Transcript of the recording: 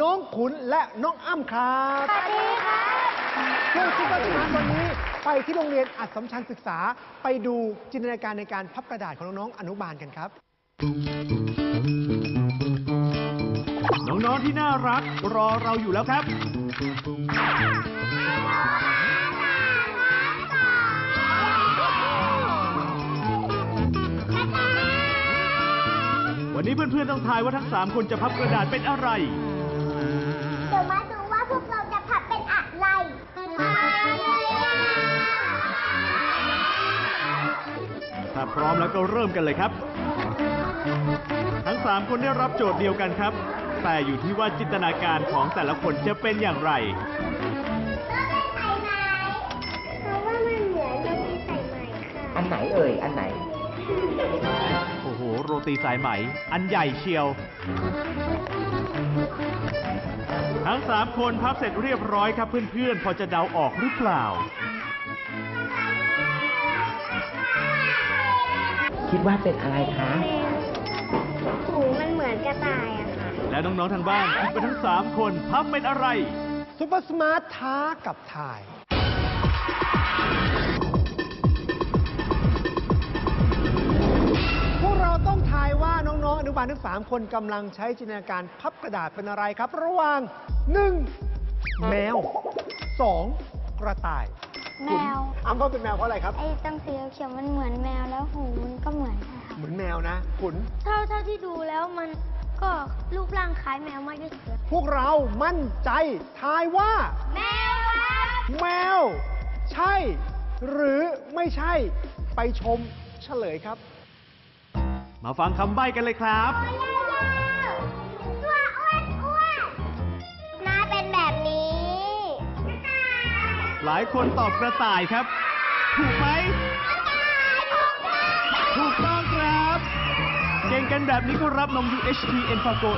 น้องขุนและน้องอ้ำครับสวัสดีครับช่วงซุปเปอร์สมาร์ทวันนี้ไปที่โรงเรียนอัดสัมชัญศึกษาไปดูจินตนาการในการพับกระดาษของน้องๆอนุบาลกันครับ น้องๆที่น่ารักรอเราอยู่แล้วครับวันนี้เพื่อนๆต้องทายว่าทั้ง 3 คนจะพับกระดาษเป็นอะไร เดี๋ยวมาดูว่าพวกเราจะผัดเป็นอะไรถ้าพร้อมแล้วก็เริ่มกันเลยครับ ทั้ง 3 คนได้รับโจทย์เดียวกันครับ แต่อยู่ที่ว่าจินตนาการของแต่ละคนจะเป็นอย่างไรเพราะว่ามันเหมือนมันมีใส่ใหม่ค่ะอันไหนเอ่ย อันไหน โอ้โห โรตีสายไหม อันใหญ่เชียวทั้ ง3คนพับเสร็จเรียบร้อยครับเพื่อนๆ พอจะเดาออกหรือเปล่า คิดว่าเป็นอะไรคะ หูมันเหมือนกระต่ายอะค่ะ แล้วน้องๆทางบ้านคิดไปทั้ง3คนพับเป็นอะไร ซุปเปอร์สมาร์ทท้ากับถ่าย น้องๆอนุบาลทั้ง 3 คนกำลังใช้จินตนาการพับกระดาษเป็นอะไรครับ ระหว่าง 1. แมว 2. กระต่ายแมวอ้ำว่าเป็นแมวเพราะอะไรครับ ไอ้ตั้งสีเขียวๆมันเหมือนแมวแล้วหูมันก็เหมือนค่ะเหมือนแมวนะขุนเท่าเท่าที่ดูแล้วมันก็รูปร่างคล้ายแมวมากที่สุดพวกเรามั่นใจทายว่า แมวครับแมว ใช่ หรือไม่ใช่ไปชมเฉลยครับ มาฟังคำใบ้กันเลยครับ ตัวอ้วนอ้วนหน้าเป็นแบบนี้หลายคนตอบกระต่ายครับ ถูกไหม ถูกต้องครับ เก่งกันแบบนี้ก็รับนม UHT e n f a g o